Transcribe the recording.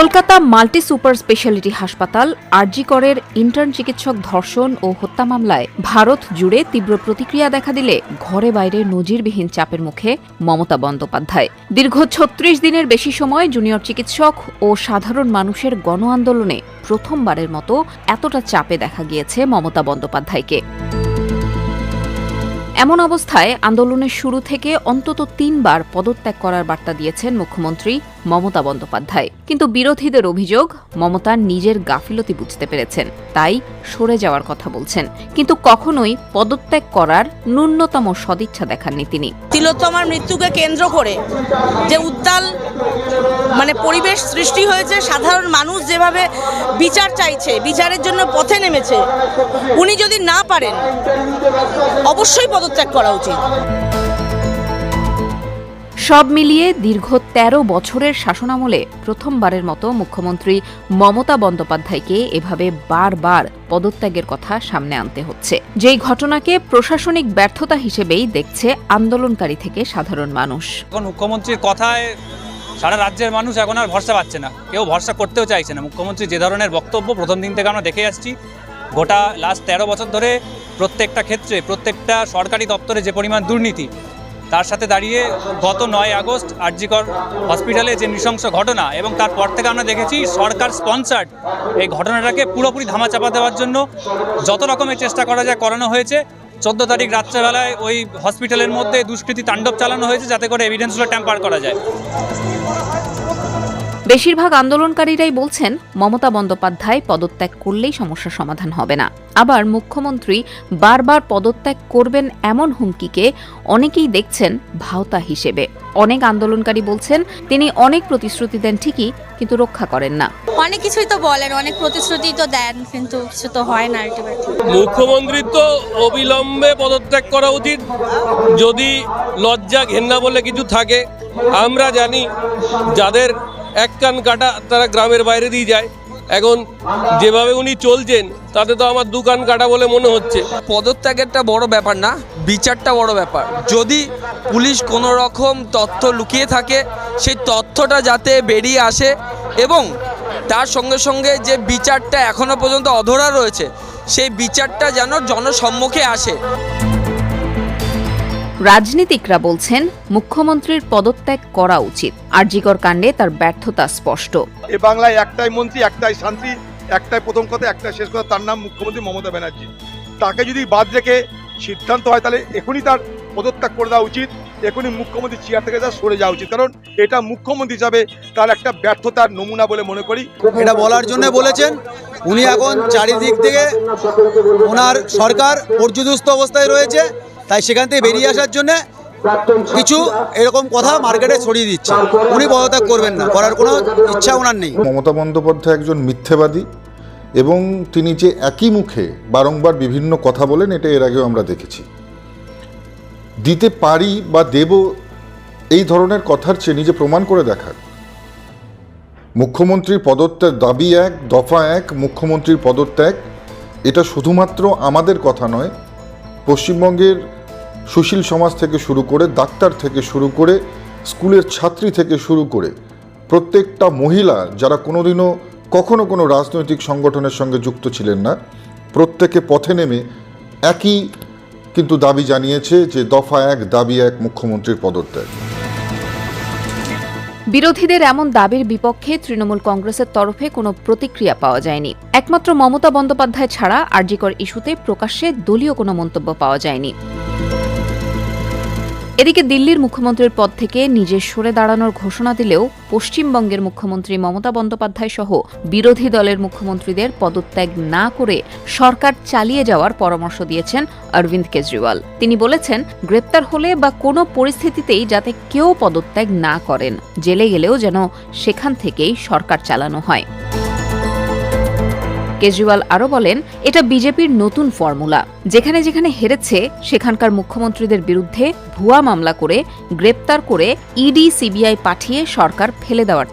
Kolkata multi super speciality হাসপাতাল আরজি করের intern চিকিৎসক ধর্ষণ ও হত্যা মামলায় ভারত জুড়ে তীব্র প্রতিক্রিয়া দেখা দিলে ঘরে বাইরে নজিরবিহীন চাপের মুখে মমতা বন্দ্যোপাধ্যায়। দীর্ঘ ছত্রিশ দিনের বেশি সময় জুনিয়র চিকিৎসক ও সাধারণ মানুষের গণ আন্দোলনে প্রথমবারের মতো এতটা চাপে দেখা গিয়েছে মমতা বন্দ্যোপাধ্যায়কে। এমন অবস্থায় আন্দোলনের শুরু থেকে অন্তত তিনবার পদত্যাগ করার বার্তা দিয়েছেন মুখ্যমন্ত্রী মমতা বন্দ্যোপাধ্যায়। কিন্তু বিরোধীদের অভিযোগ, মমতা নিজের গাফিলতি বুঝতে পেরেছেন। তাই সরে যাওয়ার কথা বলছেন। কিন্তু কখনোই পদত্যাগ করার ন্যূনতম সদিচ্ছা দেখাননি তিনি। তিলোত্তমার মৃত্যুকে কেন্দ্র করে যে উত্তাল মানে পরিবেশ সৃষ্টি হয়েছে, সাধারণ মানুষ যেভাবে বিচার চাইছে, বিচারের জন্য পথে নেমেছে, উনি যদি না পারেন, অবশ্যই পদত্যাগ করা উচিত। সব মিলিয়ে দীর্ঘ ১৩ বছরের শাসনামলে প্রথমবারের মতো মুখ্যমন্ত্রী মমতা বন্দ্যোপাধ্যায়কে এভাবে বারবার পদত্যাগের কথা সামনে আনতে হচ্ছে। যেই ঘটনাকে প্রশাসনিক ব্যর্থতা হিসেবেই দেখছে আন্দোলনকারী থেকে সাধারণ মানুষ। মুখ্যমন্ত্রীর কথায় সারা রাজ্যের মানুষ এখন আর ভরসা পাচ্ছে না। কেউ ভরসা করতেও চাইছে না। মুখ্যমন্ত্রী যে ধরনের বক্তব্য প্রথম দিন থেকে আমরা দেখে আসছি, গোটা লাস্ট তেরো বছর ধরে প্রত্যেকটা ক্ষেত্রে, প্রত্যেকটা সরকারি দপ্তরে যে পরিমাণ দুর্নীতি তার সাথে দাঁড়িয়ে গত নয় আগস্ট আরজিকর হসপিটালে যে নৃশংস ঘটনা এবং তারপর থেকে আমরা দেখেছি সরকার স্পন্সার্ড এই ঘটনাটাকে পুরোপুরি ধামা চাপা দেওয়ার জন্য যত রকমের চেষ্টা করা যায় করানো হয়েছে। চোদ্দ তারিখ রাত্রেবেলায় ওই হসপিটালের মধ্যে দুষ্কৃতি তাণ্ডব চালানো হয়েছে যাতে করে এভিডেন্সগুলো ট্যাম্পার করা যায়। বেশিরভাগ আন্দোলনকারীরাই বলছেন মমতা বন্দ্যোপাধ্যায় পদত্যাগ করলেই সমস্যার সমাধান হবে না। আবার মুখ্যমন্ত্রী বারবার পদত্যাগ করবেন এমন হুমকিকে অনেকেই দেখছেন ভাওতা হিসেবে। অনেক আন্দোলনকারী বলছেন তিনি অনেক প্রতিশ্রুতি দেন ঠিকই কিন্তু রক্ষা করেন না। অনেক কিছুই তো বলেন অনেক প্রতিশ্রুতি তো দেন কিন্তু কিছু তো হয় না আলটিমেটলি মুখ্যমন্ত্রীর তো অবিলম্বে পদত্যাগ করা উচিত। যদি লজ্জা ঘেন্না বলে কিছু থাকে আমরা জানি যাদের এক কান কাটা তারা গ্রামের বাইরে দিয়ে যায়। এখন যেভাবে উনি চলছেন, তাতে তো আমার দু কান কাটা বলে মনে হচ্ছে। পদত্যাগেরটা বড় ব্যাপার না, বিচারটা বড় ব্যাপার। যদি পুলিশ কোনো রকম তথ্য লুকিয়ে থাকে, সেই তথ্যটা যাতে বেরিয়ে আসে এবং তার সঙ্গে সঙ্গে যে বিচারটা এখনও পর্যন্ত অধরা রয়েছে, সেই বিচারটা যেন জনসম্মুখে আসে। রাজনীতিকরা বলছেন মুখ্যমন্ত্রীর পদত্যাগ করা উচিত। আরজিকর কাণ্ডে তার ব্যর্থতা স্পষ্ট। এ বাংলায় একটাই মন্ত্রী একটাই শান্তি একটাই প্রথম কথা একটাই শেষ কথা তার নাম মুখ্যমন্ত্রী মমতা ব্যানার্জি। তাকে যদি বাদ রেখে সিদ্ধান্ত হয় তাহলে এখনই তার পদত্যাগ করে দেওয়া উচিত এখনই মুখ্যমন্ত্রী চেয়ার থেকে যা সরে যাওয়া উচিত। কারণ এটা মুখ্যমন্ত্রী হিসাবে তার একটা ব্যর্থতার নমুনা বলে মনে করি। এটা বলার জন্য বলেছেন উনি এখন চারিদিক থেকে ওনার সরকার পর্যদস্ত অবস্থায় রয়েছে তাই সেখান থেকে বেরিয়ে আসার জন্য কিছু এরকম কথা মার্কেটে ছড়িয়ে দিচ্ছে। উনি পদত্যাগ করবেন না, করার কোনো ইচ্ছা ওনার নেই। মমতা বন্দ্যোপাধ্যায় একজন মিথ্যেবাদী এবং তিনি যে একই মুখে বারংবার বিভিন্ন কথা বলেন, এটা এর আগেও আমরা দেখেছি। দিতে পারি বা দেব এই ধরনের কথার চেয়ে নিজে প্রমাণ করে দেখার। মুখ্যমন্ত্রীর পদত্যাগ দাবি এক, দফা এক, মুখ্যমন্ত্রীর পদত্যাগ, এটা শুধুমাত্র আমাদের কথা নয়, পশ্চিমবঙ্গের সুশীল সমাজ থেকে শুরু করে, ডাক্তার থেকে শুরু করে, স্কুলের ছাত্রী থেকে শুরু করে প্রত্যেকটা মহিলা যারা কোনোদিনও কখনো কোনো রাজনৈতিক সংগঠনের সঙ্গে যুক্ত ছিলেন না, প্রত্যেকে পথে নেমে একই কিন্তু দাবি জানিয়েছে যে দফা এক, দাবি এক মুখ্যমন্ত্রীর পদত্যাগ। বিরোধীদের এমন দাবির বিপক্ষে তৃণমূল কংগ্রেসের তরফে কোনো প্রতিক্রিয়া পাওয়া যায়নি। একমাত্র মমতা বন্দ্যোপাধ্যায় ছাড়া আরজিকর ইস্যুতে প্রকাশ্যে দলীয় কোনো মন্তব্য পাওয়া যায়নি। এদিকে দিল্লির মুখ্যমন্ত্রীর পদ থেকে নিজে সরে দাঁড়ানোর ঘোষণা দিলেও পশ্চিমবঙ্গের মুখ্যমন্ত্রী মমতা বন্দ্যোপাধ্যায় সহ বিরোধী দলের মুখ্যমন্ত্রীদের পদত্যাগ না করে সরকার চালিয়ে যাওয়ার পরামর্শ দিয়েছেন অরবিন্দ কেজরিওয়াল। তিনি বলেছেন, গ্রেপ্তার হলে বা কোনো পরিস্থিতিতেই যাতে কেউ পদত্যাগ না করেন, জেলে গেলেও যেন সেখান থেকেই সরকার চালানো হয়। কেজরিওয়াল আরও বলেন, এটা বিজেপির নতুন ফর্মুলা। যেখানে যেখানে হেরেছে, সেখানকার মুখ্যমন্ত্রীদের বিরুদ্ধে ভুয়া মামলা করে গ্রেপ্তার করে ইডি, সিবিআই পাঠিয়ে সরকার ফেলে দেওয়ার